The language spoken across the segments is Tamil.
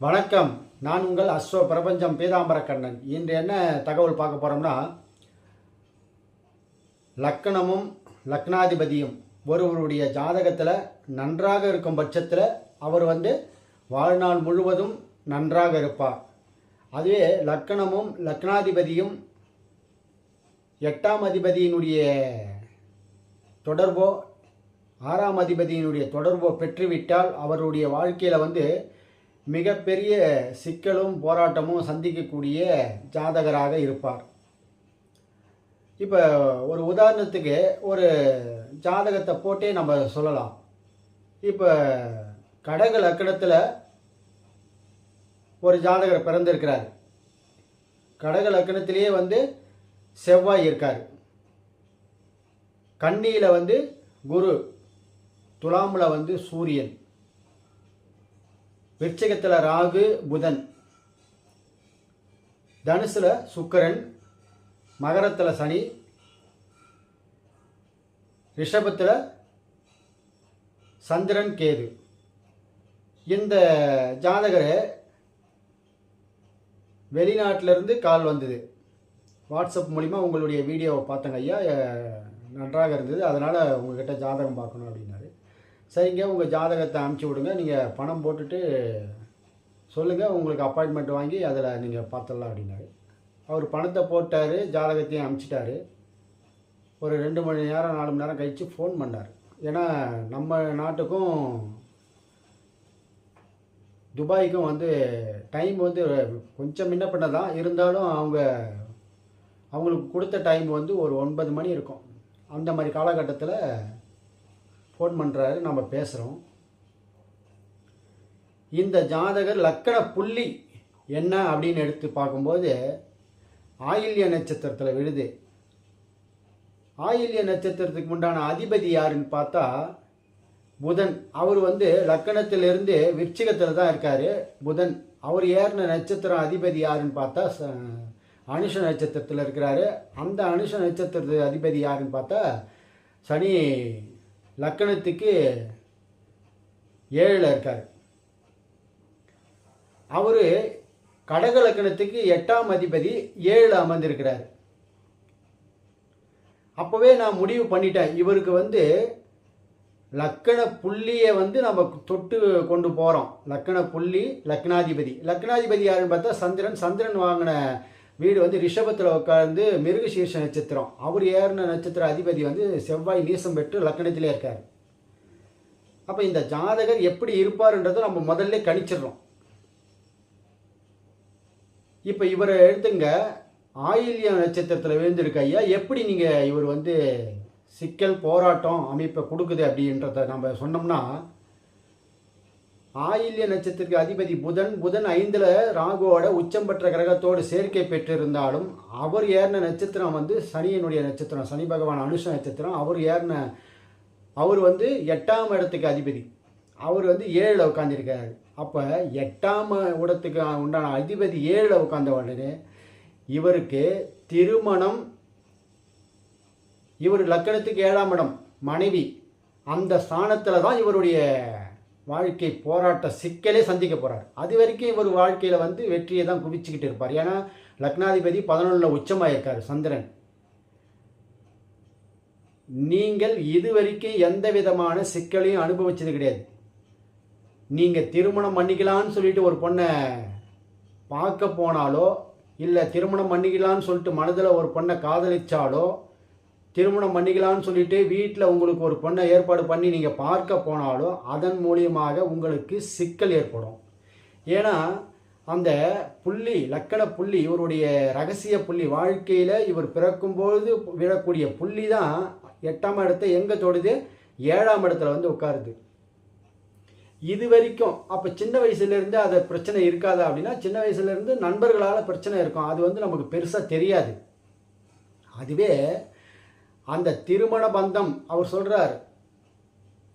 வணக்கம். நான் உங்கள் அஸ்வ பிரபஞ்சம் பீதாம்பர கண்ணன் இன்று என்ன தகவல் பார்க்க போகிறோம்னா லக்கணமும் லக்னாதிபதியும் ஒருவருடைய ஜாதகத்தில் நன்றாக இருக்கும் பட்சத்தில் அவர் வந்து வாழ்நாள் முழுவதும் நன்றாக இருப்பார். அதுவே லக்கணமும் லக்னாதிபதியும் எட்டாம் அதிபதியினுடைய தொடர்போ ஆறாம் அதிபதியினுடைய தொடர்போ பெற்றுவிட்டால் அவருடைய வாழ்க்கையில் வந்து மிகப்பெரிய சிக்கலும் போராட்டமும் சந்திக்கக்கூடிய ஜாதகராக இருப்பார். இப்போ ஒரு உதாரணத்துக்கு ஒரு ஜாதகத்தை போட்டே நம்ம சொல்லலாம். இப்போ கடக லக்கணத்தில் ஒரு ஜாதகர் பிறந்திருக்கிறார். கடக லக்கணத்திலேயே வந்து செவ்வாய் இருக்கார். கன்னியில் வந்து குரு துலாமில் வந்து சூரியன். விருச்சிகத்தில் ராகு புதன். தனுசில் சுக்கரன் மகரத்தில் சனி ரிஷபத்தில் சந்திரன் கேது. இந்த ஜாதகர் வெளிநாட்டிலிருந்து கால் வந்தது. வாட்ஸ்அப் மூலிமா உங்களுடைய வீடியோவை பார்த்தங்க ஐயா. நன்றாக இருந்தது. அதனால் உங்கள்கிட்ட ஜாதகம் பார்க்கணும் அப்படின்னாரு. சரிங்க உங்கள் ஜாதகத்தை அனுப்பிச்சி விடுங்க. நீங்கள் பணம் போட்டுட்டு சொல்லுங்கள் உங்களுக்கு அப்பாயின்மெண்ட் வாங்கி அதில் நீங்கள் பார்த்துடலாம் அப்படின்னாரு. அவர் பணத்தை போட்டார் ஜாதகத்தையும் அனுப்பிச்சிட்டாரு ஒரு ரெண்டு மணி நேரம் நாலு மணி நேரம் கழித்து ஃபோன் பண்ணார். ஏன்னா நம்ம நாட்டுக்கும் துபாய்க்கும் வந்து டைம் வந்து கொஞ்சம் முன்ன பின்ன தான் இருந்தாலும் அவங்க அவங்களுக்கு கொடுத்த டைம் வந்து ஒரு ஒன்பது மணி இருக்கும். அந்த மாதிரி காலகட்டத்தில் ஃபோன் பண்ணுறாரு நம்ம பேசுகிறோம் இந்த ஜாதகர் லக்கண புள்ளி என்ன அப்படின்னு எடுத்து பார்க்கும்போது ஆயில்ய நட்சத்திரத்தில் விழுது. ஆயில்ய நட்சத்திரத்துக்கு உண்டான அதிபதி யாருன்னு பார்த்தா புதன். அவர் வந்து லக்கணத்திலிருந்து விருச்சிகத்தில் தான் இருக்கார். புதன். அவர் ஏறின நட்சத்திரம் அதிபதி யாருன்னு பார்த்தா ச- அனுஷ நட்சத்திரத்தில் இருக்கிறாரு. அந்த அனுஷ நட்சத்திரத்து அதிபதி யாருன்னு பார்த்தா சனி லக்கணத்துக்கு ஏழில் இருக்கார். அவர் கடக லக்கணத்துக்கு எட்டாம் அதிபதி ஏழு அமர்ந்திருக்கிறார். அப்போவே நான் முடிவு பண்ணிட்டேன். இவருக்கு வந்து லக்கண புள்ளியை வந்து நம்ம தொட்டு கொண்டு போகிறோம் லக்கண புள்ளி லக்னாதிபதி. லக்னாதிபதி யாருன்னு பார்த்தா சந்திரன். சந்திரன் வாங்கின வீடு வந்து ரிஷபத்தில் உட்கார்ந்து மிருகசீர்ஷ நட்சத்திரம். அவர் ஏறின நட்சத்திர அதிபதி வந்து செவ்வாய் நீசம் பெற்று லக்கணத்திலே இருக்கார். அப்போ இந்த ஜாதகர் எப்படி இருப்பார்ன்றதை நம்ம முதல்ல கணிச்சிடுறோம். இப்போ இவரை எடுத்துங்க ஆயில்ய நட்சத்திரத்தில் விழுந்திருக்க ஐயா. எப்படி நீங்கள் இவர் வந்து சிக்கல் போராட்டம் அமைப்பை கொடுக்குது அப்படின்றத நம்ம சொன்னோம்னா ஆயில்ய நட்சத்திரத்துக்கு அதிபதி புதன் புதன் ஐந்தில் ராகுவோட உச்சம் பெற்ற கிரகத்தோடு சேர்க்கை பெற்றிருந்தாலும் அவர் ஏறின நட்சத்திரம் வந்து சனியினுடைய நட்சத்திரம் சனி பகவான் அனுஷ நட்சத்திரம். அவர் ஏறின அவர் வந்து எட்டாம் இடத்துக்கு அதிபதி. அவர் வந்து ஏழில் உட்காந்துருக்காரு அப்போ எட்டாம் இடத்துக்கு உண்டான அதிபதி ஏழில் உட்கார்ந்த உடனே இவருக்கு திருமணம் இவர் லக்கணத்துக்கு ஏழாம் இடம் மனைவி. அந்த ஸ்தானத்தில் தான் இவருடைய வாழ்க்கை போராட்ட சிக்கலே சந்திக்க போகிறார் அது வரைக்கும் இவர் வாழ்க்கையில் வந்து வெற்றியை தான் குவிச்சுக்கிட்டு இருப்பார். ஏன்னா லக்னாதிபதி பதினொன்றில் உச்சமாக இருக்கார் சந்திரன். நீங்கள் இதுவரைக்கும் எந்த விதமான சிக்கலையும் அனுபவிச்சது கிடையாது. நீங்கள் திருமணம் பண்ணிக்கலான்னு சொல்லிட்டு ஒரு பொண்ணை பார்க்க போனாலோ இல்லை திருமணம் பண்ணிக்கலான்னு சொல்லிட்டு மனதில் ஒரு பொண்ணை காதலிச்சாலோ திருமணம் பண்ணிக்கலாம்னு சொல்லிட்டு வீட்டில் உங்களுக்கு ஒரு பொண்ணை ஏற்பாடு பண்ணி நீங்கள் பார்க்க போனாலும் அதன் மூலியமாக உங்களுக்கு சிக்கல் ஏற்படும். ஏன்னா அந்த புள்ளி லக்கண புள்ளி இவருடைய ரகசிய புள்ளி வாழ்க்கையில் இவர் பிறக்கும்போது விழக்கூடிய புள்ளி தான் எட்டாம் இடத்தை எங்கே தொடுது? ஏழாம் இடத்துல வந்து உட்காருது. இது வரைக்கும் அப்போ சின்ன வயசுலேருந்து அது பிரச்சனை இருக்காதா அப்படின்னா சின்ன வயசுலேருந்து நண்பர்களால் பிரச்சனை இருக்கும். அது வந்து நமக்கு பெருசாக தெரியாது. அதுவே அந்த திருமண பந்தம் அவர் சொல்கிறார்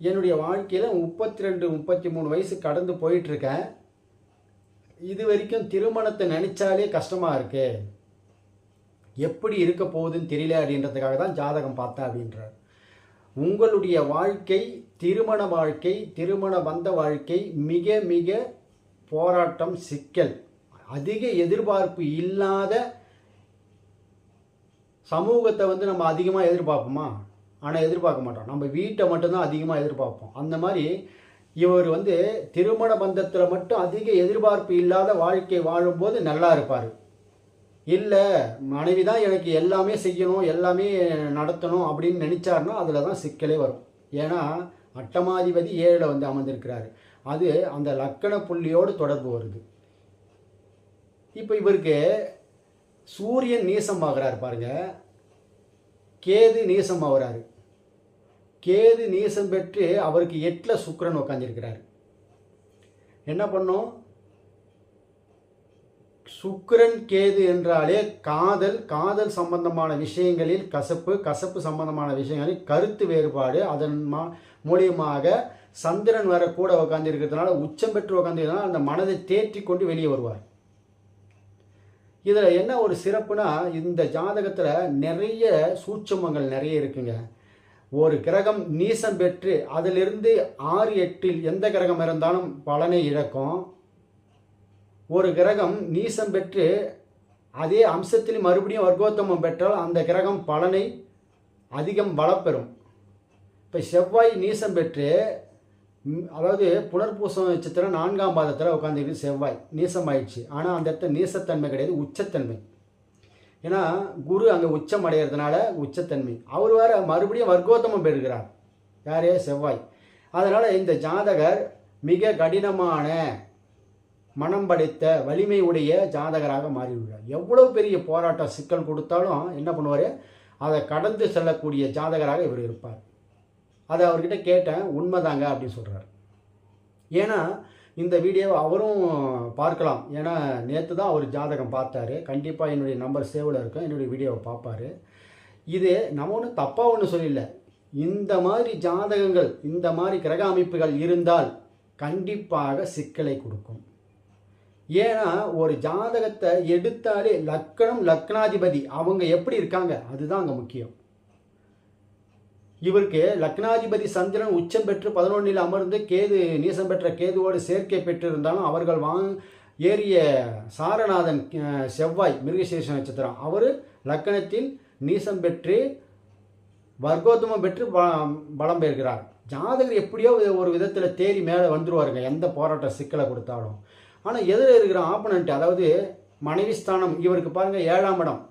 என்னுடைய வாழ்க்கையில் முப்பத்தி ரெண்டு முப்பத்தி மூணு வயசு கடந்து போயிட்டுருக்கேன். இது வரைக்கும் திருமணத்தை நினச்சாலே கஷ்டமாக இருக்கு. எப்படி இருக்க போகுதுன்னு தெரியல அப்படின்றதுக்காக தான் ஜாதகம் பார்த்தேன் அப்படின்றார். உங்களுடைய வாழ்க்கை திருமண வாழ்க்கை திருமண பந்த வாழ்க்கை மிக மிக போராட்டம் சிக்கல். அதிக எதிர்பார்ப்பு இல்லாத சமூகத்தை வந்து நம்ம அதிகமாக எதிர்பார்ப்போமா? ஆனால் எதிர்பார்க்க மாட்டோம். நம்ம வீட்டை மட்டும்தான் அதிகமாக எதிர்பார்ப்போம். அந்த மாதிரி இவர் வந்து திருமண பந்தத்தில் மட்டும் அதிக எதிர்பார்ப்பு இல்லாத வாழ்க்கை வாழும்போது நல்லா இருப்பார். இல்லை மனைவி தான் எனக்கு எல்லாமே செய்யணும் எல்லாமே நடத்தணும் அப்படின்னு நினச்சாருன்னா அதில் தான் சிக்கலே வரும். ஏன்னா அட்டமாதிபதி ஏழில் வந்து அமர்ந்திருக்கிறாரு. அது அந்த லக்கண புள்ளியோடு தொடர்பு வருது. இப்போ இவருக்கு சூரியன் நீசமாகிறார் பாருங்க. கேது நீசம் ஆகுறாரு கேது நீசம் பெற்று அவருக்கு எட்டில் சுக்கரன் உட்காந்துருக்கிறார் என்ன பண்ணும்? சுக்கரன் கேது என்றாலே காதல் காதல் சம்பந்தமான விஷயங்களில் கசப்பு கசப்பு சம்பந்தமான விஷயங்களில் கருத்து வேறுபாடு அதன் மா மூலியமாக சந்திரன் வர கூட உட்காந்துருக்கிறதுனால உச்சம் பெற்று உட்காந்துருக்கிறதுனால அந்த மனதை தேற்றி கொண்டு வெளியே வருவார். இதில் என்ன ஒரு சிறப்புனா இந்த ஜாதகத்தில் நிறைய சூட்சமங்கள் நிறைய இருக்குங்க. ஒரு கிரகம் நீசம் பெற்று அதிலிருந்து ஆறு எட்டில் எந்த கிரகம் இருந்தாலும் பலனை இழக்கும். ஒரு கிரகம் நீசம் பெற்று அதே அம்சத்தில் மறுபடியும் வர்க்கோத்தமம் பெற்றால் அந்த கிரகம் பலனை அதிகம் வளப்பெறும். இப்போ செவ்வாய் நீசம் பெற்று அதாவது புனர்பூசம் நட்சத்திரம் நான்காம் பாதத்தில் உட்காந்துருக்கு செவ்வாய். நீசம் ஆயிடுச்சு ஆனால் அந்த இடத்துல நீசத்தன்மை கிடையாது உச்சத்தன்மை. ஏன்னா குரு அங்கே உச்சம் அடைகிறதுனால உச்சத்தன்மை. அவர் வேற மறுபடியும் வர்க்கோத்தமம் பெறுகிறார். யாரே? செவ்வாய். அதனால் இந்த ஜாதகர் மிக கடினமான மனம் படைத்த வலிமை உடைய ஜாதகராக மாறிவிடுவார் எவ்வளவு பெரிய போராட்டம் சிக்கல் கொடுத்தாலும் என்ன பண்ணுவார்? அதை கடந்து செல்லக்கூடிய ஜாதகராக இவர் இருப்பார். அதை அவர்கிட்ட கேட்டேன் உண்மைதாங்க அப்படின்னு சொல்கிறார் ஏன்னா இந்த வீடியோவை அவரும் பார்க்கலாம். ஏன்னா நேற்று தான் அவர் ஜாதகம் பார்த்தாரு. கண்டிப்பாக என்னுடைய நம்பர் சேவில் இருக்கும். என்னுடைய வீடியோவை பார்ப்பாரு. இது நம்ம ஒன்றும் தப்பாக ஒன்றும் சொல்லல. இந்த மாதிரி ஜாதகங்கள் இந்த மாதிரி கிரக அமைப்புகள் இருந்தால் கண்டிப்பாக சிக்கலை கொடுக்கும். ஏன்னா ஒரு ஜாதகத்தை எடுத்தாலே லக்கணம் லக்னாதிபதி. அவங்க எப்படி இருக்காங்க? அதுதான் அங்கே முக்கியம். இவருக்கு லக்னாதிபதி சந்திரன் உச்சம் பெற்று பதினொன்றில் அமர்ந்து கேது நீசம் பெற்ற கேதுவோடு சேர்க்கை பெற்றிருந்தாலும் அவர்கள் வாங் ஏறிய சாரநாதன் செவ்வாய் மிருகசீர்ஷ நட்சத்திரம். அவர் லக்கணத்தில் நீசம் பெற்று வர்க்கோத்தமம் பெற்று பலம் பெறுகிறார். ஜாதகர் எப்படியோ ஒரு- விதத்தில் தேறி மேலே வந்துருவாருங்க எந்த போராட்ட சிக்கலை கொடுத்தாலும். ஆனால் எதில் இருக்கிற ஆப்பனண்ட் அதாவது மனைவி ஸ்தானம் இவருக்கு பாருங்கள் ஏழாம் இடம்.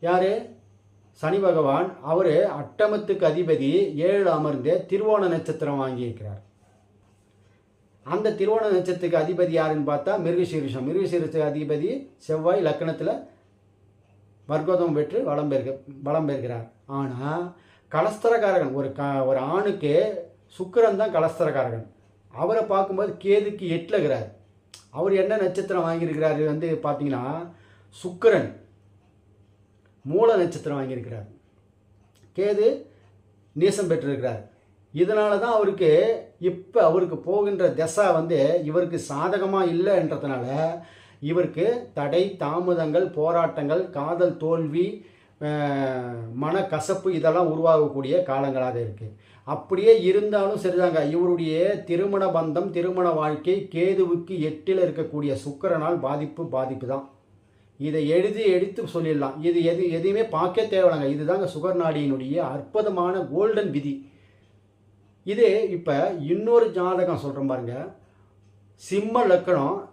யார்? சனி பகவான் அவர் அட்டமத்துக்கு அதிபதி ஏழு அமர்ந்து திருவோண நட்சத்திரம் வாங்கியிருக்கிறார். அந்த திருவோண நட்சத்திரத்துக்கு அதிபதி யாருன்னு பார்த்தா மிருகசீரிஷம். மிருகசீரிஷ அதிபதி செவ்வாய் லக்கணத்தில் வர்க்கோதம் பெற்று வளம் பெறுக வளம் பெறுகிறார். ஆனால் கலஸ்தரகாரகன் ஒரு க ஒரு ஆணுக்கு சுக்கிரன் தான் கலஸ்தரகாரகன் அவரை பார்க்கும்போது கேதுக்கு எட்டில் இருக்கிறார். அவர் என்ன நட்சத்திரம் வாங்கியிருக்கிறாரு வந்து பார்த்தீங்கன்னா சுக்கிரன். மூல நட்சத்திரம் வாங்கியிருக்கிறார். கேது நீசம் பெற்றிருக்கிறார். இதனால தான் அவருக்கு இப்போ அவருக்கு போகின்ற திசை வந்து இவருக்கு சாதகமாக இல்லைன்றதுனால இவருக்கு தடை தாமதங்கள் போராட்டங்கள் காதல் தோல்வி மனக்கசப்பு இதெல்லாம் உருவாகக்கூடிய காலங்களாக இருக்குது அப்படியே இருந்தாலும் சரிதாங்க இவருடைய திருமண பந்தம் திருமண வாழ்க்கை கேதுவுக்கு எட்டில் இருக்கக்கூடிய சுக்கரனால் பாதிப்பு பாதிப்பு தான் இதை எழுதி எடுத்து சொல்லிடலாம். இது எது எதையுமே பார்க்க தேவையில்லைங்க. இதுதாங்க சுகர் நாடியினுடைய அற்புதமான கோல்டன் விதி. இது இப்போ இன்னொரு ஜாதகம் சொல்கிறேன் பாருங்க. சிம்ம லக்கணம்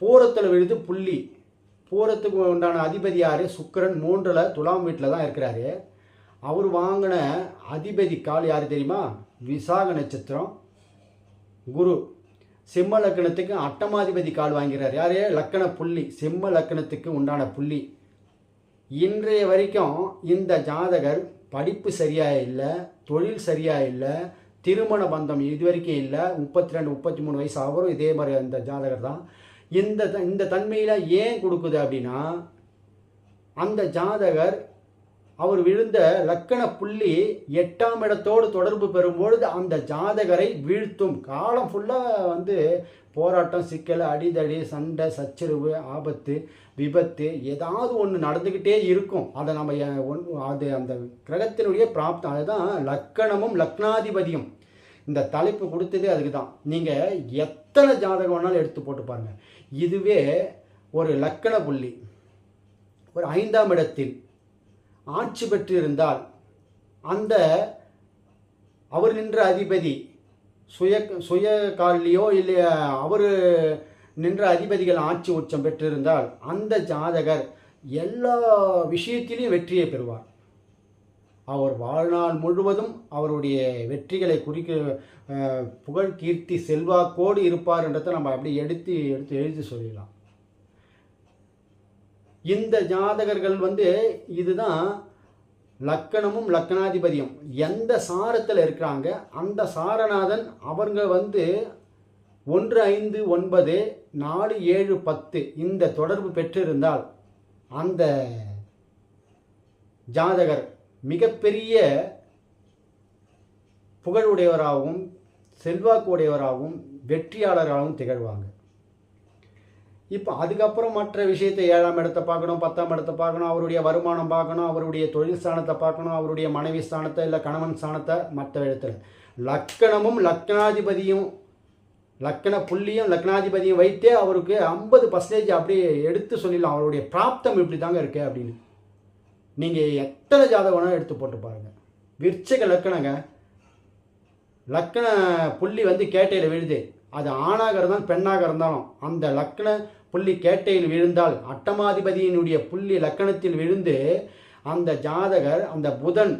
பூரத்தில் விழுது புள்ளி. பூரத்துக்கு உண்டான அதிபதி யார்? சுக்கிரன் மூன்றில் துலாம் வீட்டில் தான் இருக்கிறாரு. அவர் வாங்கின அதிபதி கால் யார் தெரியுமா? விசாக நட்சத்திரம் குரு. சிம்ம லக்கணத்துக்கு அட்டமாதிபதி கால் வாங்கிறார். யார்? லக்கண புள்ளி. சிம்ம லக்கணத்துக்கு உண்டான புள்ளி. இன்றைய வரைக்கும் இந்த ஜாதகர் படிப்பு சரியாக இல்லை தொழில் சரியாக இல்லை திருமண பந்தம் இது வரைக்கும் இல்லை முப்பத்தி ரெண்டு முப்பத்தி மூணு வயசு ஆகும் இதே மாதிரி அந்த ஜாதகர் தான். இந்த த- இந்த தன்மையில் ஏன் கொடுக்குது அப்படின்னா அந்த ஜாதகர் அவர் விழுந்த லக்கண புள்ளி எட்டாம் இடத்தோடு தொடர்பு பெறும்பொழுது அந்த ஜாதகரை வீழ்த்தும். காலம் ஃபுல்லாக வந்து போராட்டம் சிக்கல் அடிதடி சண்டை சச்சரவு ஆபத்து விபத்து ஏதாவது ஒன்று நடந்துக்கிட்டே இருக்கும். அதை நம்ம ஒன்- அது அந்த கிரகத்தினுடைய பிராப்தம் அதுதான் லக்கணமும் லக்னாதிபதியும். இந்த தலைப்பு கொடுத்ததே அதுக்கு தான் நீங்கள் எத்தனை ஜாதகம் வேணாலும் எடுத்து போட்டு பாருங்கள் இதுவே ஒரு லக்கண புள்ளி. ஒரு ஐந்தாம் இடத்தில் ஆட்சி பெற்றிருந்தால் அந்த அவர் நின்ற அதிபதி சுய சுய காலிலேயோ இல்லை அவர் நின்ற அதிபதிகள் ஆட்சி உச்சம் பெற்றிருந்தால் அந்த ஜாதகர் எல்லா விஷயத்திலையும் வெற்றியை பெறுவார். அவர் வாழ்நாள் முழுவதும் அவருடைய வெற்றிகளை குறிக்க புகழ் கீர்த்தி செல்வாக்கோடு இருப்பார் என்றதை நம்ம அப்படியே எடுத்து எடுத்து எழுதி சொல்லிடலாம். இந்த ஜாதகர்கள் வந்து இதுதான் லக்கணமும் லக்கணாதிபதியும். எந்த சாரத்தில் இருக்கிறாங்க? அந்த சாரநாதன் அவங்க வந்து ஒன்று ஐந்து ஒன்பது நாலு ஏழு பத்து இந்த தொடர்பு பெற்றிருந்தால் அந்த ஜாதகர் மிகப்பெரிய புகழுடையவராகவும் செல்வாக்கு உடையவராகவும் வெற்றியாளராகவும் திகழ்வாங்க. இப்போ அதுக்கப்புறம் மற்ற விஷயத்தை ஏழாம் இடத்தை பார்க்கணும் பத்தாம் இடத்தை பார்க்கணும் அவருடைய வருமானம் பார்க்கணும் அவருடைய தொழில் ஸ்தானத்தை பார்க்கணும் அவருடைய மனைவி ஸ்தானத்தை இல்லை கணவன் ஸ்தானத்தை மற்ற இடத்துல. லக்கணமும் லக்கணாதிபதியும் லக்கண புள்ளியும் லக்னாதிபதியும் வைத்தே அவருக்கு ஐம்பது பர்சன்டேஜ் அப்படியே எடுத்து சொல்லிடலாம். அவருடைய பிராப்தம் இப்படி தாங்க இருக்கு அப்படின்னு. நீங்கள் எத்தனை ஜாதகம் வேணாலும் எடுத்து போட்டு பாருங்கள் விருச்சக லக்கணங்க லக்கண புள்ளி வந்து கேட்டையில் விழுது. அது ஆணாக இருந்தாலும் பெண்ணாக இருந்தாலும் அந்த லக்கண புள்ளி கேட்டையில் விழுந்தால் அட்டமாதிபதியினுடைய புள்ளி லக்கணத்தில் விழுந்து அந்த ஜாதகர் அந்த புதன்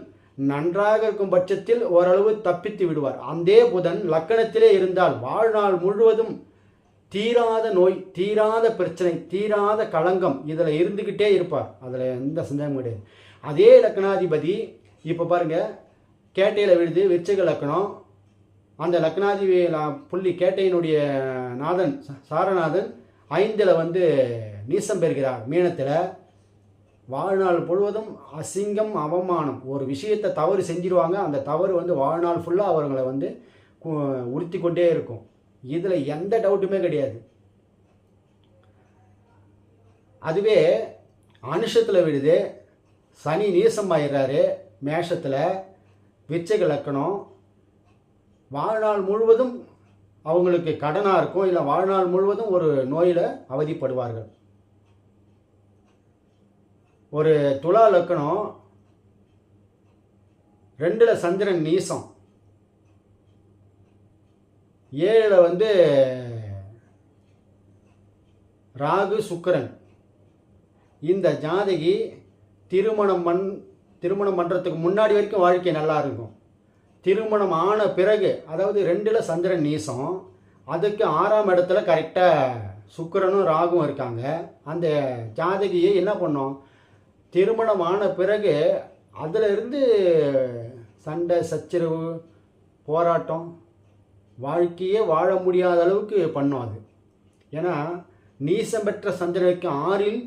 நன்றாக இருக்கும் பட்சத்தில் ஓரளவு தப்பித்து விடுவார். அந்த புதன் லக்கணத்திலே இருந்தால் வாழ்நாள் முழுவதும் தீராத நோய் தீராத பிரச்சனை தீராத களங்கம் இதில் இருந்துக்கிட்டே இருப்பார். அதில் எந்த சந்தேகமும் கிடையாது. அதே லக்னாதிபதி இப்போ பாருங்கள் கேட்டையில் விழுது விருச்சக லக்கணம் அந்த லக்னாதிபதி புள்ளி கேட்டையினுடைய நாதன் சாரநாதன் ஐந்தில் வந்து நீசம் பெறுகிறார். மீனத்தில் வாழ்நாள் முழுவதும் அசிங்கம் அவமானம். ஒரு விஷயத்தை தவறு செஞ்சிருவாங்க. அந்த தவறு வந்து வாழ்நாள் ஃபுல்லாக அவர்களை வந்து உறுத்தி கொண்டே இருக்கும். இதில் எந்த டவுட்டுமே கிடையாது. அதுவே அனுஷத்தில் விடுது சனி நீசம் ஆயிடுறாரு. மேஷத்தில் விச்சக லக்கணம் வாழ்நாள் முழுவதும் அவங்களுக்கு கடனாக இருக்கும் இல்லை வாழ்நாள் முழுவதும் ஒரு நோயில் அவதிப்படுவார்கள். ஒரு துலா லக்கணம் ரெண்டில் சந்திரன் நீசம். ஏழில் வந்து ராகு சுக்கிரன். இந்த ஜாதகி திருமணம் பண் திருமணம் பண்ணுறதுக்கு முன்னாடி வரைக்கும் வாழ்க்கை நல்லா இருக்கும். திருமணம் ஆன பிறகு அதாவது ரெண்டில் சந்திரன் நீசம் அதுக்கு ஆறாம் இடத்துல கரெக்டாக சுக்கரனும் ராகும் இருக்காங்க. அந்த ஜாதகியை என்ன பண்ணோம்? திருமணம் ஆன பிறகு அதில் இருந்து சண்டை சச்சரவு போராட்டம் வாழ்க்கையே வாழ முடியாத அளவுக்கு பண்ணும் அது. ஏன்னா நீசம் பெற்ற சந்திரனுக்கு ஆறில்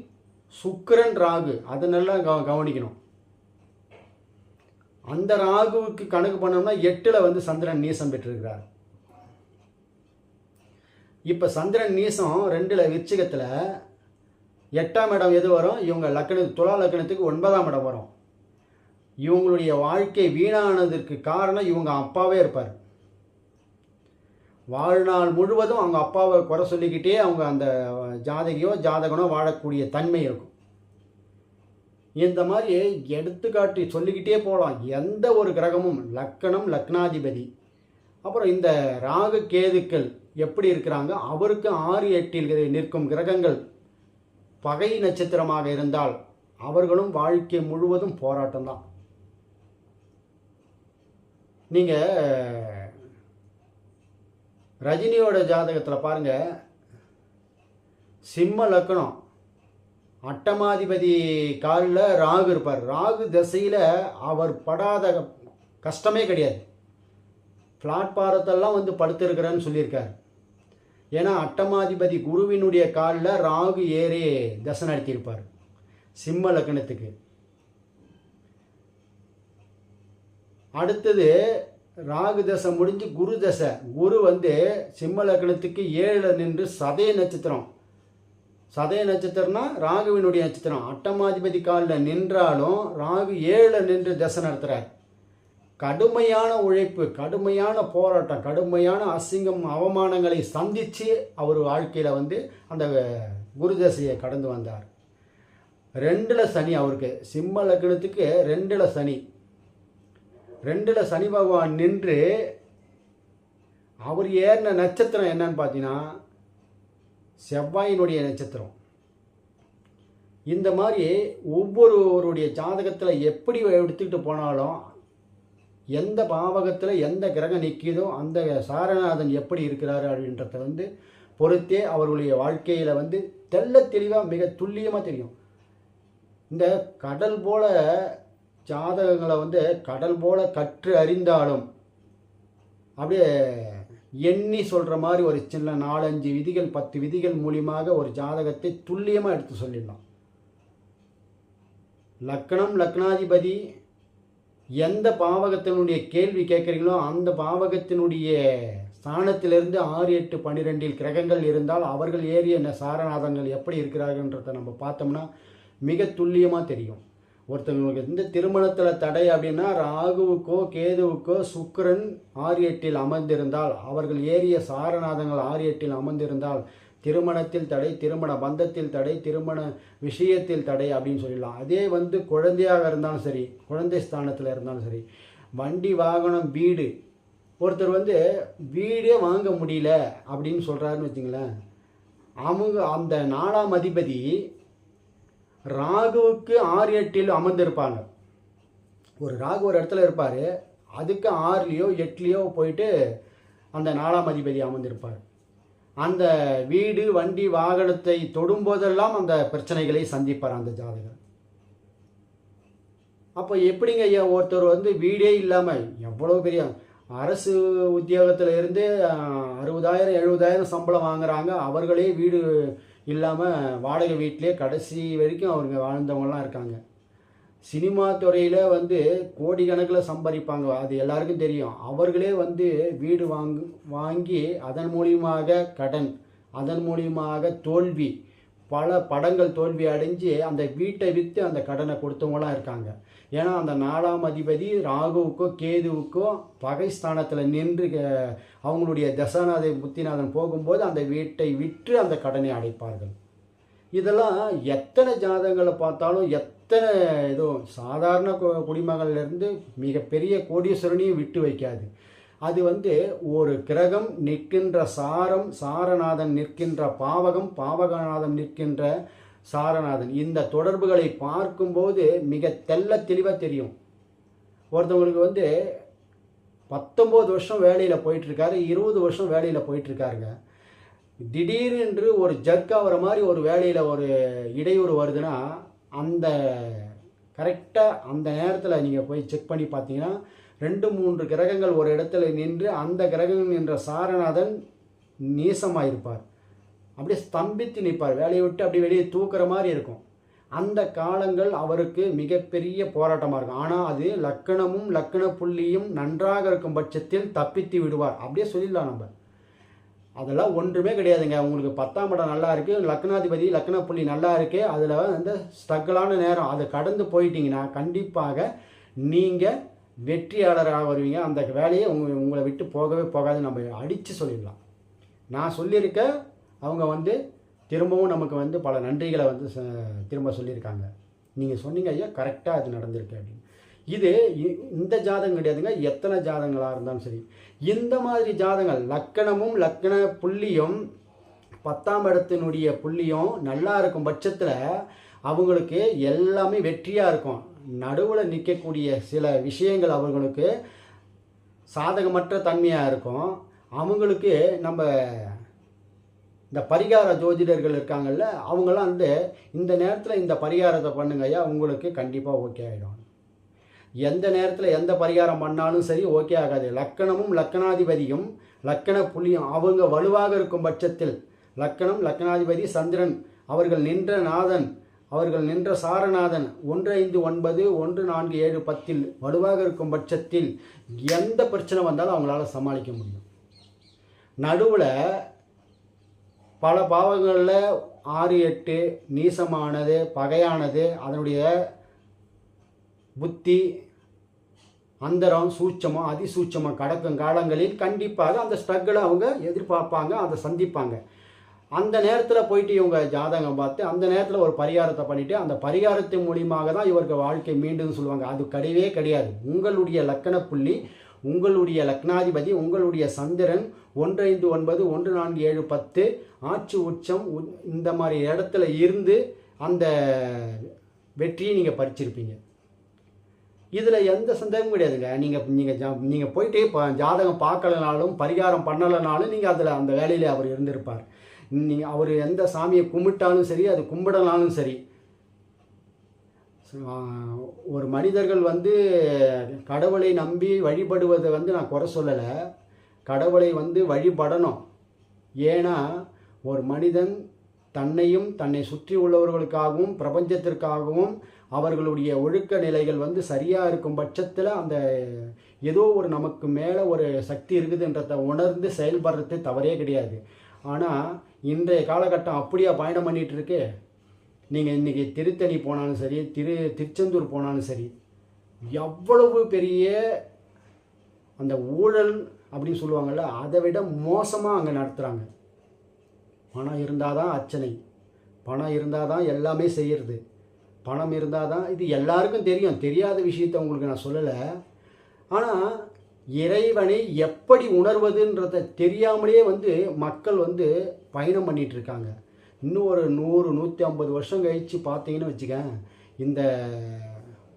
சுக்கரன் ராகு அதை நல்லா கவ கவனிக்கணும். அந்த ராகுவுக்கு கணக்கு பண்ணோம்னா எட்டில் வந்து சந்திரன் நீசம் பெற்றிருக்கிறார். இப்போ சந்திரன் நீசம் ரெண்டில் விருச்சிகத்தில் எட்டாம் இடம் எது வரும்? இவங்க லக்கண துலா லக்கணத்துக்கு ஒன்பதாம் இடம் வரும். இவங்களுடைய வாழ்க்கை வீணானதற்கு காரணம் இவங்க அப்பாவே இருப்பார். வாழ்நாள் முழுவதும் அவங்க அப்பாவை குறை சொல்லிக்கிட்டே அவங்க அந்த ஜாதகியோ ஜாதகனோ வாழக்கூடிய தன்மை இருக்கும். இந்த மாதிரி எடுத்துக்காட்டி சொல்லிக்கிட்டே போகலாம். எந்த ஒரு கிரகமும் லக்கணம் லக்னாதிபதி. அப்புறம் இந்த ராகு கேதுக்கள் எப்படி இருக்கிறாங்க? அவருக்கு ஆறு எட்டில் நிற்கும் கிரகங்கள் பகை நட்சத்திரமாக இருந்தால் அவர்களும் வாழ்க்கை முழுவதும் போராட்டம் தான். நீங்கள் ரஜினியோட ஜாதகத்தில் பாருங்கள் சிம்ம லக்கணம் அட்டமாதிபதி காலில் ராகு இருப்பார். ராகு திசையில் அவர் படாத கஷ்டமே கிடையாது. பிளாட்பாரத்தெல்லாம் வந்து படுத்திருக்கிறேன்னு சொல்லியிருக்கார். ஏன்னா அட்டமாதிபதி குருவினுடைய காலில் ராகு ஏறி தசை நடத்தியிருப்பார். சிம்ம லக்னத்துக்கு. அடுத்தது ராகு தசை முடிஞ்சு குரு தசை. குரு வந்து சிம்ம லக்னத்துக்கு ஏழில் நின்று சதய நட்சத்திரம். சதய நட்சத்திரம்னா ராகுவினுடைய நட்சத்திரம். அட்டமாதிபதி காலில் நின்றாலும் ராகு ஏழில் நின்று தசை நடத்துகிறார் கடுமையான உழைப்பு கடுமையான போராட்டம் கடுமையான அசிங்கம் அவமானங்களை சந்தித்து அவர் வாழ்க்கையில் வந்து அந்த குருதசையை கடந்து வந்தார். ரெண்டில் சனி அவருக்கு. சிம்ம லக்னத்துக்கு ரெண்டில் சனி. ரெண்டில் சனி பகவான் நின்று அவர் ஏறின நட்சத்திரம் என்னன்னு பார்த்தீங்கன்னா செவ்வாயினுடைய நட்சத்திரம். இந்த மாதிரி ஒவ்வொருவருடைய ஜாதகத்தில் எப்படி எடுத்துக்கிட்டு போனாலும் எந்த பாவகத்தில் எந்த கிரகம் நிற்கிதோ அந்த சாரநாதன் எப்படி இருக்கிறார் அப்படின்றத வந்து பொறுத்தே அவர்களுடைய வாழ்க்கையில் வந்து தெல்ல தெளிவாக மிக துல்லியமாக தெரியும். இந்த கடல் போல ஜாதகங்களை வந்து கடல் போல கற்று அறிந்தாலும் அப்படியே எண்ணி சொல்கிற மாதிரி ஒரு சின்ன நாலஞ்சு விதிகள் பத்து விதிகள் மூலியமாக ஒரு ஜாதகத்தை துல்லியமாக எடுத்து சொல்லிடலாம். லக்னம் லக்னாதிபதி எந்த பாவகத்தினுடைய கேள்வி கேட்குறீங்களோ அந்த பாவகத்தினுடைய ஸ்தானத்திலிருந்து ஆறு எட்டு பன்னிரெண்டில் கிரகங்கள் இருந்தால் அவர்கள் ஏறிய சாரநாதங்கள் எப்படி இருக்கிறார்கள்ன்றதை நம்ம பார்த்தோம்னா மிக துல்லியமாக தெரியும். ஒருத்தவங்களுக்கு இந்த திருமணத்தில் தடை அப்படின்னா ராகுவுக்கோ கேதுவுக்கோ சுக்கரன் ஆறு எட்டில் அமர்ந்திருந்தால் அவர்கள் ஏறிய சாரநாதங்கள் ஆறு எட்டில் அமர்ந்திருந்தால் திருமணத்தில் தடை திருமண பந்தத்தில் தடை திருமண விஷயத்தில் தடை அப்படின்னு சொல்லிடலாம். அதே வந்து குழந்தையாக இருந்தாலும் சரி குழந்தை ஸ்தானத்தில் இருந்தாலும் சரி வண்டி வாகனம் வீடு ஒருத்தர் வந்து வீடே வாங்க முடியல அப்படின்னு சொல்கிறாருன்னு வச்சுங்களேன். அவங்க அந்த நாலாம் அதிபதி ராகுவுக்கு ஆறு எட்டில் அமர்ந்திருப்பாங்க. ஒரு ராகு ஒரு இடத்துல இருப்பார். அதுக்கு ஆறுலேயோ எட்டுலேயோ போயிட்டு அந்த நாலாம் அதிபதி அமர்ந்திருப்பார். அந்த வீடு வண்டி வாகனத்தை தொடும்போதெல்லாம் அந்த பிரச்சனைகளை சந்திப்பார் அந்த ஜாதகர். அப்போ எப்படிங்க ஐயா ஒருத்தர் வந்து வீடே இல்லாமல் எவ்வளோ பெரிய அரசு உத்தியோகத்தில் இருந்து அறுபதாயிரம் எழுபதாயிரம் சம்பளம் வாங்குறாங்க. அவர்களே வீடு இல்லாமல் வாடகை வீட்டிலே கடைசி வரைக்கும் அவங்க வாழ்ந்தவங்கலாம் இருக்காங்க. சினிமா துறையில் வந்து கோடிக்கணக்கில் சம்பாதிப்பாங்க. அது எல்லாருக்கும் தெரியும். அவர்களே வந்து வீடு வாங்கு வாங்கி அதன் மூலியமாக கடன் அதன் மூலியமாக தோல்வி பல படங்கள் தோல்வி அடைஞ்சு அந்த வீட்டை விற்று அந்த கடனை கொடுத்தவங்களாம் இருக்காங்க. ஏன்னா அந்த நாலாம் அதிபதி ராகுவுக்கோ கேதுவுக்கோ பகை ஸ்தானத்தில் நின்று அவங்களுடைய தசாநாதை புத்திநாதன் போகும்போது அந்த வீட்டை விற்று அந்த கடனை அடைப்பார்கள். இதெல்லாம் எத்தனை ஜாதகங்களை பார்த்தாலும் எத்தனை ஏதோ சாதாரண கு- மிகப்பெரிய கோடீஸ்வரனையும் விட்டு வைக்காது. அது வந்து ஒரு கிரகம் நிற்கின்ற சாரம் சாரநாதன் நிற்கின்ற பாவகம் பாவகநாதன் நிற்கின்ற சாரநாதன். இந்த தொடர்புகளை பார்க்கும்போது மிக தெல்ல தெளிவாக தெரியும். ஒருத்தவங்களுக்கு வந்து பத்தொம்போது வருஷம் வேலையில் போயிட்டுருக்காரு இருபது வருஷம் வேலையில் போயிட்டுருக்காருங்க. திடீரென்று ஒரு ஜர்க் வர மாதிரி ஒரு வேலையில் ஒரு இடையூறு வருதுன்னா அந்த கரெக்டாக அந்த நேரத்தில் நீங்கள் போய் செக் பண்ணி பார்த்தீங்கன்னா ரெண்டு மூன்று கிரகங்கள் ஒரு இடத்துல நின்று அந்த கிரகம் நின்ற சாரநாதன் நீசமாயிருப்பார். அப்படியே ஸ்தம்பித்து நிற்பார். வேலையை விட்டு அப்படி வெளியே தூக்குற மாதிரி இருக்கும். அந்த காலங்கள் அவருக்கு மிகப்பெரிய போராட்டமாக இருக்கும். ஆனால் அது லக்கணமும் லக்கண புள்ளியும் நன்றாக இருக்கும் பட்சத்தில் தப்பித்து விடுவார். அப்படியே சொல்லிடலாம் நம்ம. அதெல்லாம் ஒன்றுமே கிடையாதுங்க. உங்களுக்கு பத்தாம் படம் நல்லா இருக்குது லக்னாதிபதி லக்ன புள்ளி நல்லா இருக்கு அதில் வந்து ஸ்ட்ரகிளான நேரம். அதை கடந்து போயிட்டீங்கன்னா கண்டிப்பாக நீங்கள் வெற்றியாளராக வருவீங்க. அந்த வேலையை உங்க உங்களை விட்டு போகவே போகாது. நம்ம அடித்து சொல்லிடலாம். நான் சொல்லியிருக்க அவங்க வந்து திரும்பவும் நமக்கு வந்து பல நன்றிகளை வந்து ச- திரும்ப சொல்லியிருக்காங்க. நீங்கள் சொன்னீங்க ஐயா கரெக்டாக அது நடந்திருக்கு அப்படின்னு. இது இ- இந்த ஜாதகம் கிடையாதுங்க. எத்தனை ஜாதகங்களாக இருந்தாலும் சரி. இந்த மாதிரி ஜாதகங்கள் லக்கணமும் லக்கண புள்ளியும் பத்தாம் இடத்தினுடைய புள்ளியும் நல்லா இருக்கும் பட்சத்தில் அவங்களுக்கு எல்லாமே வெற்றியாக இருக்கும். நடுவில் நிற்கக்கூடிய சில விஷயங்கள் அவங்களுக்கு சாதகமற்ற தன்மையாக இருக்கும். அவங்களுக்கு நம்ம இந்த பரிகார ஜோதிடர்கள் இருக்காங்கல்ல அவங்களாம் வந்து இந்த நேரத்தில் இந்த பரிகாரத்தை பண்ணுங்க ஐயா உங்களுக்கு கண்டிப்பாக ஓகே ஆகிடும் எந்த நேரத்தில் எந்த பரிகாரம் பண்ணாலும் சரி ஓகே ஆகாது. லக்கணமும் லக்கணாதிபதியும் லக்கண புள்ளியும் அவங்க வலுவாக இருக்கும் பட்சத்தில் லக்கணம் லக்கணாதிபதி சந்திரன் அவர்கள் நின்ற நாதன் அவர்கள் நின்ற சாரநாதன் ஒன்று ஐந்து ஒன்பது ஒன்று நான்கு ஏழு பத்தில் வலுவாக இருக்கும் பட்சத்தில் எந்த பிரச்சனை வந்தாலும் அவங்களால சமாளிக்க முடியும். நடுவில் பல பாவங்களில் ஆறு எட்டு நீசமானது பகையானது அதனுடைய புத்தி அந்தரம் சூட்சமம் அதிசூட்சமம் கடக்கும் காலங்களில் கண்டிப்பாக அந்த ஸ்ட்ரகிளை அவங்க எதிர்பார்ப்பாங்க அதை சந்திப்பாங்க. அந்த நேரத்தில் போயிட்டு இவங்க ஜாதகம் பார்த்து அந்த நேரத்தில் ஒரு பரிகாரத்தை பண்ணிவிட்டு அந்த பரிகாரத்தின் மூலியமாக தான் இவருக்கு வாழ்க்கை மீண்டும் சொல்லுவாங்க. அது கிடையவே கிடையாது. உங்களுடைய லக்கண புள்ளி உங்களுடைய லக்னாதிபதி உங்களுடைய சந்திரன் ஒன்று ஐந்து ஒன்பது ஒன்று நான்கு ஏழு பத்து ஆட்சி உச்சம் உ- இந்த மாதிரி இடத்துல இருந்து அந்த வெற்றியை நீங்கள் பறிச்சிருப்பீங்க. இதில் எந்த சந்தேகமும் கிடையாதுங்க. நீங்கள் நீங்கள் ஜா நீங்கள் போயிட்டு இப்போ ஜாதகம் பார்க்கலனாலும் பரிகாரம் பண்ணலைனாலும் நீங்கள் அதில் அந்த வேலையில் அவர் இருந்திருப்பார். நீங்கள் அவர் எந்த சாமியை கும்பிட்டாலும் சரி அது கும்பிடனாலும் சரி. ஒரு மனிதர்கள் வந்து கடவுளை நம்பி வழிபடுவதை வந்து நான் குறை சொல்லலை. கடவுளை வந்து வழிபடணும். ஏன்னா ஒரு மனிதன் தன்னையும் தன்னை சுற்றி உள்ளவர்களுக்காகவும் பிரபஞ்சத்திற்காகவும் அவர்களுடைய ஒழுக்க நிலைகள் வந்து சரியாக இருக்கும் பட்சத்தில் அந்த ஏதோ ஒரு நமக்கு மேலே ஒரு சக்தி இருக்குதுன்றத உணர்ந்து செயல்படுறது தவறே கிடையாது. ஆனால் இன்றைய காலகட்டம் அப்படியா பயணம் பண்ணிகிட்டு இருக்கு நீங்கள் இன்றைக்கி திருத்தணி போனாலும் சரி திரு திருச்செந்தூர் போனாலும் சரி எவ்வளவு பெரிய அந்த ஊழல் அப்படின்னு சொல்லுவாங்கள்ல அதை விட மோசமாக அங்கே நடத்துகிறாங்க பணம் இருந்தால் தான் அர்ச்சனை பணம் இருந்தால் தான் எல்லாமே செய்கிறது பணம் இருந்தால் தான் இது எல்லாருக்கும் தெரியும் தெரியாத விஷயத்தை உங்களுக்கு நான் சொல்லலை. ஆனால் இறைவனை எப்படி உணர்வதுன்றத தெரியாமலே வந்து மக்கள் வந்து பயணம் பண்ணிகிட்ருக்காங்க இருக்காங்க இன்னும் ஒரு நூறு நூற்றி ஐம்பது வருஷம் கழித்து பார்த்தீங்கன்னு வச்சுக்கேன் இந்த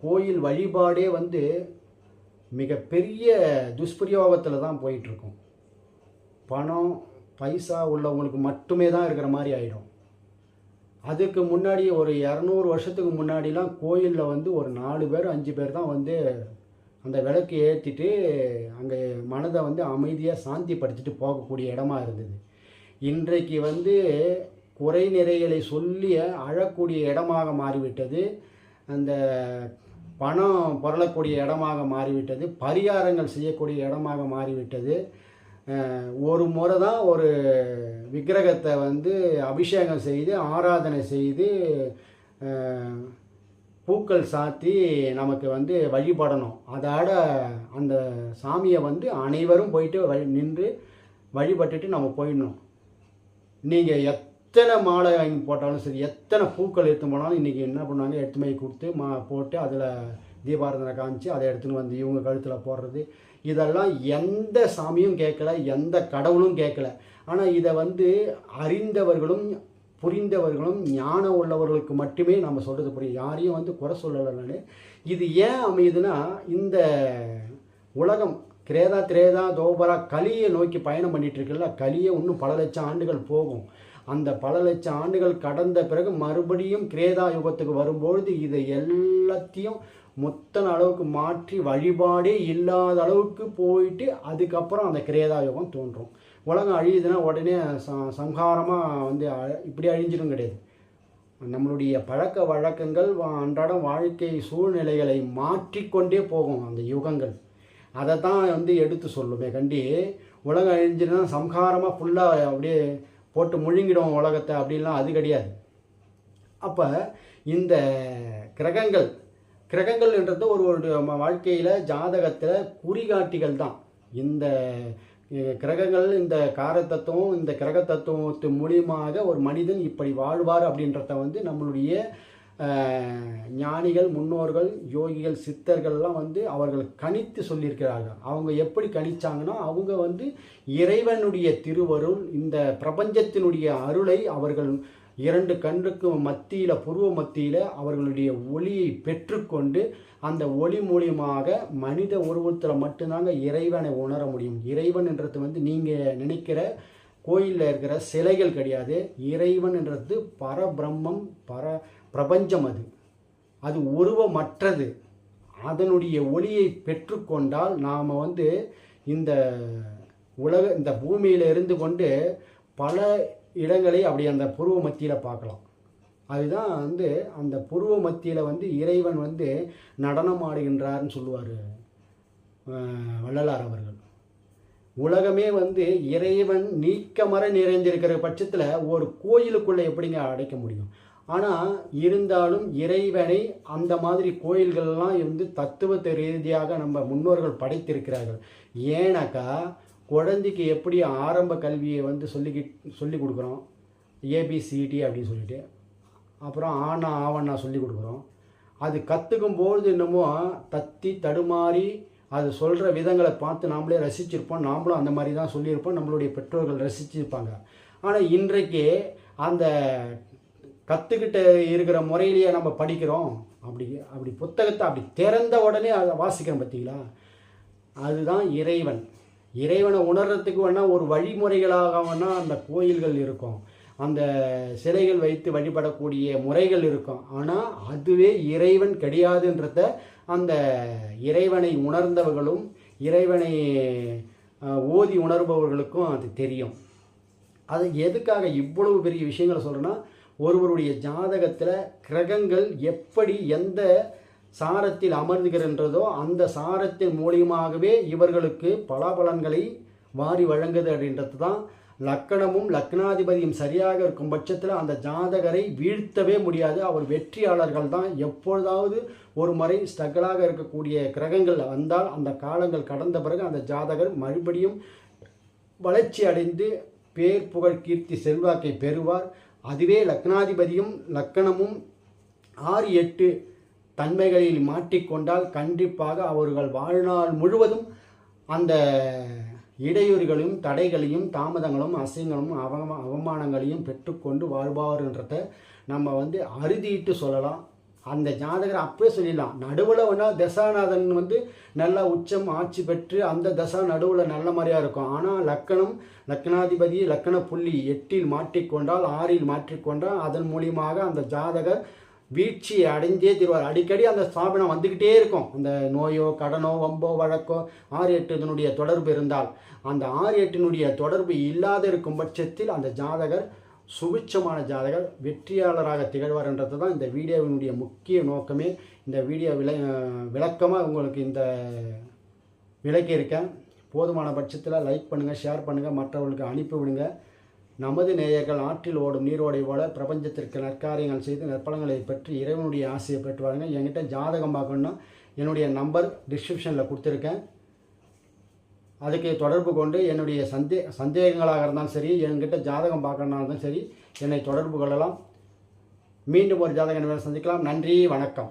கோயில் வழிபாடே வந்து மிகப்பெரிய துஷ்பிரயோகத்தில் தான் போயிட்டுருக்கும். பணம் பைசா உள்ளவங்களுக்கு மட்டுமே தான் இருக்கிற மாதிரி ஆகிடும் அதுக்கு முன்னாடி ஒரு இரநூறு வருஷத்துக்கு முன்னாடிலாம் கோயிலில் வந்து ஒரு நாலு பேர் அஞ்சு பேர் தான் வந்து அந்த விளக்கு ஏற்றிட்டு அங்கே மனதை வந்து அமைதியாக சாந்திப்படுத்திட்டு போகக்கூடிய இடமா இருந்தது. இன்றைக்கு வந்து குறை நிறைகளை சொல்லி அழக்கூடிய இடமாக மாறிவிட்டது. அந்த பணம் புரளக்கூடிய இடமாக மாறிவிட்டது. பரிகாரங்கள் செய்யக்கூடிய இடமாக மாறிவிட்டது. ஒரு முறை தான் ஒரு விக்கிரகத்தை வந்து அபிஷேகம் செய்து ஆராதனை செய்து பூக்கள் சாத்தி நமக்கு வந்து வழிபடணும். அதோட அந்த சாமியை வந்து அனைவரும் போயிட்டு வழி நின்று வழிபட்டுட்டு நம்ம போயிடணும். நீங்கள் எத்தனை மாலை வாங்கி போட்டாலும் சரி எத்தனை பூக்கள் எடுத்து போனாலும் இன்றைக்கி என்ன பண்ணுவாங்க? எடுத்து போய் கொடுத்து மா போட்டு அதில் தீபாரதனை காமிச்சு அதை எடுத்துன்னு வந்து இவங்க கழுத்தில் போடுறது. இதெல்லாம் எந்த சாமியும் கேட்கல எந்த கடவுளும் கேட்கல. ஆனால் இதை வந்து அறிந்தவர்களும் புரிந்தவர்களும் ஞானம் உள்ளவர்களுக்கு மட்டுமே நம்ம சொல்கிறது புரியும். யாரையும் வந்து குறை சொல்லலை நான். இது ஏன் அமையுதுன்னா இந்த உலகம் கிரேதா திரேதா தோபரா கலியை நோக்கி பயணம் பண்ணிட்டு இருக்குல்ல கலியை இன்னும் பல லட்சம் ஆண்டுகள் போகும். அந்த பல லட்சம் ஆண்டுகள் கடந்த பிறகு மறுபடியும் கிரேதா யுகத்துக்கு வரும்பொழுது இதை எல்லாத்தையும் மொத்தன அளவுக்கு மாற்றி வழிபாடே இல்லாத அளவுக்கு போயிட்டு அதுக்கப்புறம் அந்த கிரேதா யுகம் தோன்றும். உலகம் அழியுதுன்னா உடனே ச சம்ஹாரமாக வந்து இப்படி அழிஞ்சிடும் கிடையாது. நம்மளுடைய பழக்க வழக்கங்கள் வா- அன்றாடம் வாழ்க்கை சூழ்நிலைகளை மாற்றிக்கொண்டே போகும் அந்த யுகங்கள். அதை தான் வந்து எடுத்து சொல்லுமே கண்டி உலகம் அழிஞ்சுன்னா சம்ஹாரமாக ஃபுல்லாக அப்படியே போட்டு முழுங்கிடும் உலகத்தை அப்படின்லாம் அது கிடையாது. அப்போ இந்த கிரகங்கள் கிரகங்கள்ன்றது ஒரு ஒரு வாழ்க்கையில் ஜாதகத்தில் குறிகாட்டிகள் தான். இந்த கிரகங்கள் இந்த காரத்தத்துவம் இந்த கிரக தத்துவத்து மூலியமாக ஒரு மனிதன் இப்படி வாழ்வார் அப்படின்றத வந்து நம்மளுடைய ஞானிகள் முன்னோர்கள் யோகிகள் சித்தர்கள்லாம் வந்து அவர்கள் கணித்து சொல்லியிருக்கிறார்கள். அவங்க எப்படி கணிச்சாங்கன்னா அவங்க வந்து இறைவனுடைய திருவருள் இந்த பிரபஞ்சத்தினுடைய அருளை அவர்கள் இரண்டு கண்ணுக்கு மத்தியில் புருவ மத்தியில் அவர்களுடைய ஒளியை பெற்றுக்கொண்டு அந்த ஒளி மூலியமாக மனித உருவத்தில் மட்டும்தாங்க இறைவனை உணர முடியும். இறைவன்ன்றது வந்து நீங்கள் நினைக்கிற கோயிலில் இருக்கிற சிலைகள் கிடையாது. இறைவன் என்றது பரபிரம்மம் பர பிரபஞ்சம் அது. அது உருவமற்றது. அதனுடைய ஒளியை பெற்றுக்கொண்டால் நாம் வந்து இந்த உலக இந்த பூமியில் இருந்து கொண்டு பல இடங்களை அப்படி அந்த புருவ மத்தியில் பார்க்கலாம். அதுதான் வந்து அந்த புருவ மத்தியில் வந்து இறைவன் வந்து நடனம் ஆடுகின்றார்னு சொல்லுவார் வள்ளலார் அவர்கள். உலகமே வந்து இறைவன் நீக்கமர நிறைந்திருக்கிற பட்சத்தில் ஒரு கோயிலுக்குள்ளே எப்படிங்க அடைக்க முடியும்? ஆனால் இருந்தாலும் இறைவனை அந்த மாதிரி கோயில்கள்லாம் இருந்து தத்துவத்தை ரீதியாக நம்ம முன்னோர்கள் படைத்திருக்கிறார்கள். ஏன்னாக்கா குழந்தைக்கு எப்படி ஆரம்ப கல்வியை வந்து சொல்லி சொல்லி கொடுக்குறோம்? ஏபிசிடி அப்படின்னு சொல்லிட்டு. அப்புறம் ஆனா ஆவண்ணா சொல்லி கொடுக்குறோம். அது கற்றுக்கும் பொழுது என்னமோ தத்தி தடுமாறி அது சொல்கிற விதங்களை பார்த்து நாமளே ரசிச்சிருப்போம். நாமளும் அந்த மாதிரி தான் சொல்லியிருப்போம். நம்மளுடைய பெற்றோர்கள் ரசிச்சிருப்பாங்க. ஆனால் இன்றைக்கு அந்த கற்றுக்கிட்டு இருக்கிற முறையிலேயே நம்ம படிக்கிறோம். அப்படி அப்படி புத்தகத்தை அப்படி திறந்த உடனே அதை வாசிக்கிறோம் பார்த்தீங்களா? அதுதான் இறைவன். இறைவனை உணர்றதுக்கு வேணால் ஒரு வழிமுறைகளாக வேணால் அந்த கோயில்கள் இருக்கும். அந்த சிலைகள் வைத்து வழிபடக்கூடிய முறைகள் இருக்கும். ஆனால் அதுவே இறைவன் கிடையாதுன்றத அந்த இறைவனை உணர்ந்தவர்களும் இறைவனை ஓதி உணர்பவர்களுக்கும் அது தெரியும். அது எதுக்காக இவ்வளவு பெரிய விஷயங்களை சொல்கிறேன்னா ஒருவருடைய ஜாதகத்தில் கிரகங்கள் எப்படி எந்த சாரத்தில் அமர்ந்துகிறன்றதோ அந்த சாரத்தின் மூலியமாகவே இவர்களுக்கு பலாபலன்களை வாரி வழங்குது அப்படின்றது தான் லக்கணமும் லக்னாதிபதியும் சரியாக இருக்கும் பட்சத்தில் அந்த ஜாதகரை வீழ்த்தவே முடியாது. அவர் வெற்றியாளர்கள் தான். எப்பொழுதாவது ஒரு முறை ஸ்ட்ரகிளாக இருக்கக்கூடிய கிரகங்கள் வந்தால் அந்த காலங்கள் கடந்த பிறகு அந்த ஜாதகர் மறுபடியும் வளர்ச்சி அடைந்து பேர் புகழ் கீர்த்தி செல்வாக்கை பெறுவார். அதுவே லக்னாதிபதியும் லக்கணமும் ஆறு எட்டு தன்மைகளில் மாட்டிக்கொண்டால் கண்டிப்பாக அவர்கள் வாழ்நாள் முழுவதும் அந்த இடையூறுகளையும் தடைகளையும் தாமதங்களும் அசிங்கங்களும் அவமா அவமானங்களையும் பெற்றுக்கொண்டு வாழ்வார்ன்றத நம்ம வந்து அறுதிட்டு சொல்லலாம். அந்த ஜாதகர் அப்பவே சொல்லிடலாம். நடுவில் ஒன்றா தசாநாதன் வந்து நல்லா உச்சம் ஆட்சி பெற்று அந்த தசா நடுவில் நல்ல மாதிரியாக இருக்கும். ஆனால் லக்கணம் லக்னாதிபதி லக்கண புள்ளி எட்டில் மாற்றிக்கொண்டால் ஆறில் மாற்றிக்கொண்டால் அதன் மூலியமாக அந்த ஜாதகர் வீழ்ச்சி அடைஞ்சே தருவார். அடிக்கடி அந்த ஸ்தாபனம் வந்துக்கிட்டே இருக்கும். அந்த நோயோ கடனோ வம்போ வழக்கோ ஆறு எட்டுனுடைய தொடர்பு இருந்தால். அந்த ஆறு எட்டினுடைய தொடர்பு இல்லாத இருக்கும் பட்சத்தில் அந்த ஜாதகர் சுபிட்சமான ஜாதகர் வெற்றியாளராக திகழ்வார் என்றது தான் இந்த வீடியோவினுடைய முக்கிய நோக்கமே. இந்த வீடியோ விளை விளக்கமாக உங்களுக்கு இந்த விளக்கியிருக்கேன் போதுமான பட்சத்தில் லைக் பண்ணுங்கள் ஷேர் பண்ணுங்கள் மற்றவர்களுக்கு அனுப்பி விடுங்க. நமது நேயர்கள் ஆற்றில் ஓடும் நீரோடை போல பிரபஞ்சத்திற்கு நற்காரியங்கள் செய்து நற்பலங்களை பெற்று இறைவனுடைய ஆசையை பெற்று வாருங்க. என்கிட்ட ஜாதகம் பார்க்கணுன்னா என்னுடைய நம்பர் டிஸ்கிரிப்ஷனில் கொடுத்துருக்கேன். அதுக்கு தொடர்பு கொண்டு என்னுடைய சந்தே சந்தேகங்களாக இருந்தாலும் சரி என்கிட்ட ஜாதகம் பார்க்கறதுனால இருந்தாலும் சரி என்னை தொடர்பு கொள்ளலாம். மீண்டும் ஒரு ஜாதக நிபுணரை சந்திக்கலாம். நன்றி வணக்கம்.